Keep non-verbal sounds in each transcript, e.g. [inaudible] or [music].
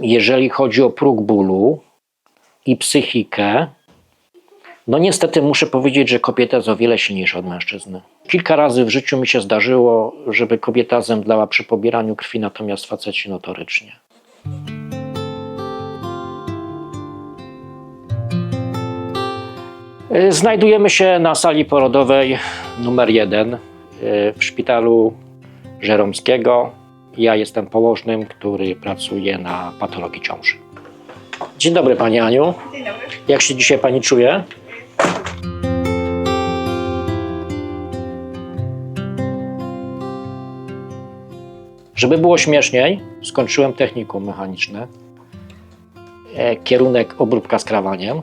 jeżeli chodzi o próg bólu i psychikę, no niestety muszę powiedzieć, że kobieta jest o wiele silniejsza od mężczyzny. Kilka razy w życiu mi się zdarzyło, żeby kobieta zemdlała przy pobieraniu krwi, natomiast faceci notorycznie. Y, Znajdujemy się na sali porodowej numer jeden y, w szpitalu Żeromskiego. Ja jestem położnym, który pracuje na patologii ciąży. Dzień dobry Pani Aniu. Dzień dobry. Jak się dzisiaj Pani czuje? Żeby było śmieszniej, skończyłem technikum mechaniczne, e, kierunek obróbka skrawaniem.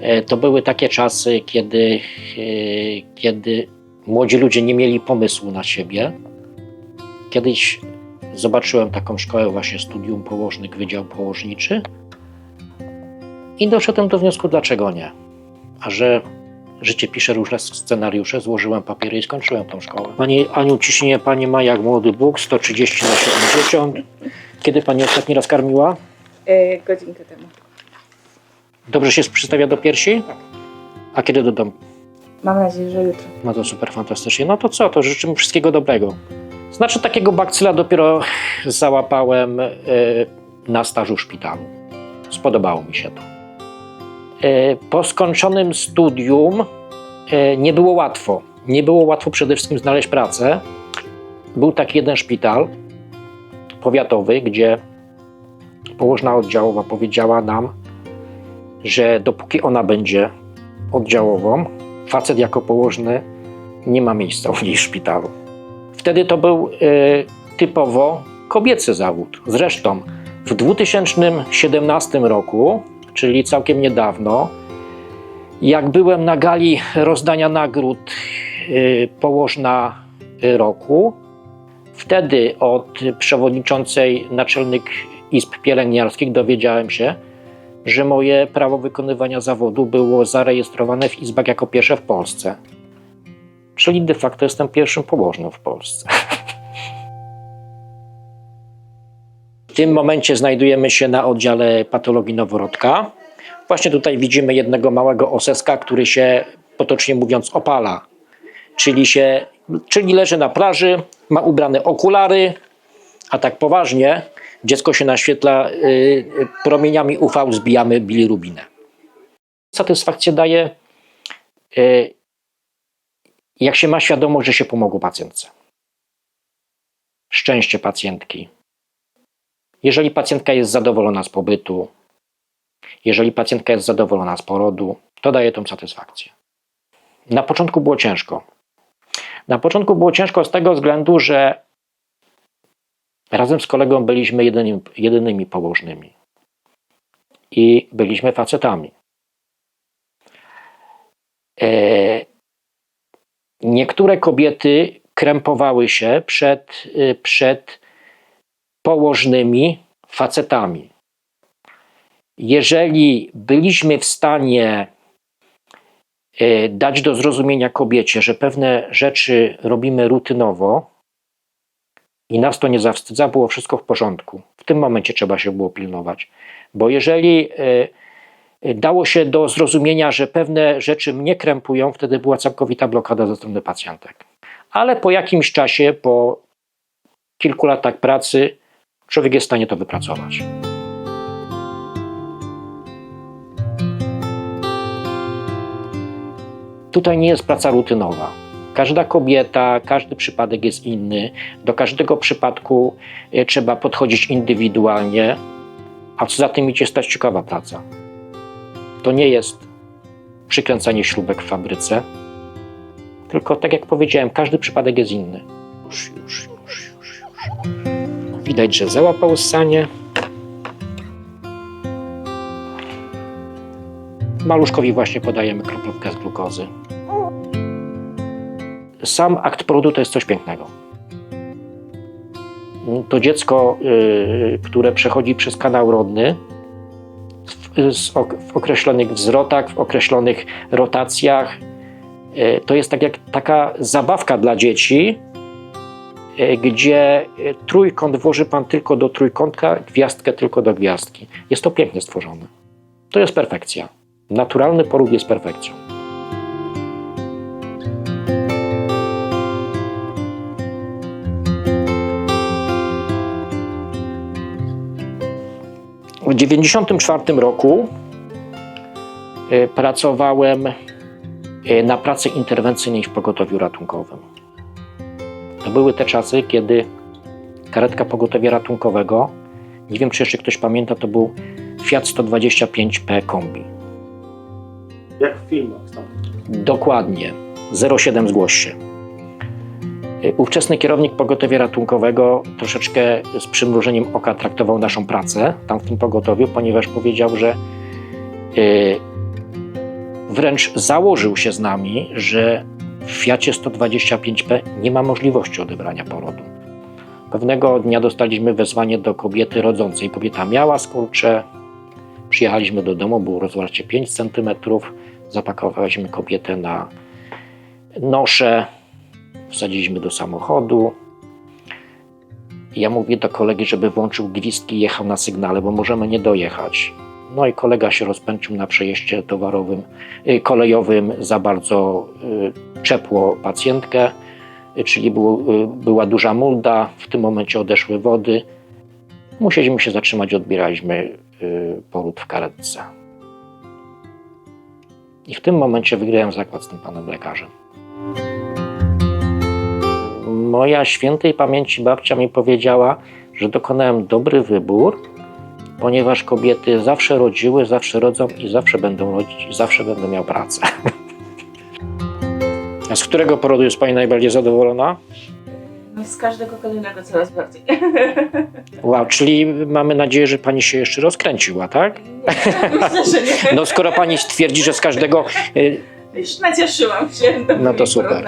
E, To były takie czasy, kiedy, e, kiedy młodzi ludzie nie mieli pomysłu na siebie. Kiedyś zobaczyłem taką szkołę, właśnie studium położnych, Wydział Położniczy i doszedłem do wniosku, dlaczego nie. A że życie pisze różne scenariusze, złożyłem papiery i skończyłem tą szkołę. Pani Aniu, ciśnienie Pani ma jak młody Bóg, 130 na 70. Kiedy Pani ostatni raz karmiła? E, godzinkę temu. Dobrze się przystawia do piersi? Tak. A kiedy do domu? Mam nadzieję, że jutro. No to super fantastycznie. No to co, to życzymy wszystkiego dobrego. Znaczy takiego bakcyla dopiero załapałem e, na stażu szpitalu. Spodobało mi się to. E, Po skończonym studium e, nie było łatwo. Nie było łatwo przede wszystkim znaleźć pracę. Był taki jeden szpital powiatowy, gdzie położna oddziałowa powiedziała nam, że dopóki ona będzie oddziałową, facet jako położny nie ma miejsca w szpitalu. Wtedy to był e, typowo kobiecy zawód. Zresztą w 2017 roku, czyli całkiem niedawno, jak byłem na gali rozdania nagród e, położna roku, wtedy od przewodniczącej naczelnik izb pielęgniarskich dowiedziałem się, że moje prawo wykonywania zawodu było zarejestrowane w izbach jako pierwsze w Polsce. Czyli de facto jestem pierwszym położnym w Polsce. W tym momencie znajdujemy się na oddziale patologii noworodka. Właśnie tutaj widzimy jednego małego oseska, który się potocznie mówiąc opala. Czyli, się, czyli leży na plaży, ma ubrane okulary, a tak poważnie dziecko się naświetla y, promieniami UV, zbijamy bilirubinę. Satysfakcję daje, y, jak się ma świadomość, że się pomogło pacjentce. Szczęście pacjentki. Jeżeli pacjentka jest zadowolona z pobytu, jeżeli pacjentka jest zadowolona z porodu, to daje tą satysfakcję. Na początku było ciężko. Na początku było ciężko z tego względu, że razem z kolegą byliśmy jedynymi, położnymi. I byliśmy facetami. E, niektóre kobiety krępowały się przed, y, przed położnymi facetami. Jeżeli byliśmy w stanie e, dać do zrozumienia kobiecie, że pewne rzeczy robimy rutynowo i nas to nie zawstydza, było wszystko w porządku. W tym momencie trzeba się było pilnować. Bo jeżeli e, dało się do zrozumienia, że pewne rzeczy mnie krępują, wtedy była całkowita blokada ze strony pacjentek. Ale po jakimś czasie, po kilku latach pracy, człowiek jest w stanie to wypracować. Tutaj nie jest praca rutynowa. Każda kobieta, każdy przypadek jest inny. Do każdego przypadku e, trzeba podchodzić indywidualnie. A co za tym idzie, jest ciekawa praca. To nie jest przykręcanie śrubek w fabryce, tylko tak jak powiedziałem, każdy przypadek jest inny. Już, już, już, już, już. Widać, że załapał ssanie. Maluszkowi właśnie podajemy kroplówkę z glukozy. Sam akt porodu to jest coś pięknego. To dziecko, y, które przechodzi przez kanał rodny, w, określonych wzrotach, w określonych rotacjach, y, to jest tak jak taka zabawka dla dzieci, e, gdzie e, trójkąt włoży pan tylko do trójkątka, gwiazdkę tylko do gwiazdki. Jest to pięknie stworzone. To jest perfekcja. Naturalny poród jest perfekcją. W 1994 roku e, pracowałem e, na pracy interwencyjnej w pogotowiu ratunkowym. To były te czasy, kiedy karetka pogotowia ratunkowego, nie wiem czy jeszcze ktoś pamięta, to był Fiat 125P kombi. Jak w filmach tam. Dokładnie. 07 zgłoś się. Ówczesny kierownik pogotowia ratunkowego troszeczkę z przymrużeniem oka traktował naszą pracę tam w tym pogotowiu, ponieważ powiedział, że y, wręcz założył się z nami, że w Fiacie 125P nie ma możliwości odebrania porodu. Pewnego dnia dostaliśmy wezwanie do kobiety rodzącej. Kobieta miała skurcze. Przyjechaliśmy do domu, było rozwarcie 5 cm. Zapakowaliśmy kobietę na noszę, wsadziliśmy do samochodu. Ja mówię do kolegi, żeby włączył gwizdki i jechał na sygnale, bo możemy nie dojechać. No i kolega się rozpędził na przejeździe towarowym, y, kolejowym, za bardzo y, czepło pacjentkę, y, czyli było, była duża mulda, w tym momencie odeszły wody. Musieliśmy się zatrzymać, odbieraliśmy poród w karetce. I w tym momencie wygrałem zakład z tym panem lekarzem. Moja świętej pamięci babcia mi powiedziała, że dokonałem dobry wybór, ponieważ kobiety zawsze rodziły, zawsze rodzą i zawsze będą rodzić, i zawsze będę miał pracę. [laughs] A z którego porodu jest Pani najbardziej zadowolona? No z każdego kolejnego coraz bardziej. [laughs] Wow, czyli mamy nadzieję, że Pani się jeszcze rozkręciła, tak? Nie, [laughs] myślę, że nie. No skoro Pani twierdzi, że z każdego y, Już nacieszyłam się. No to super.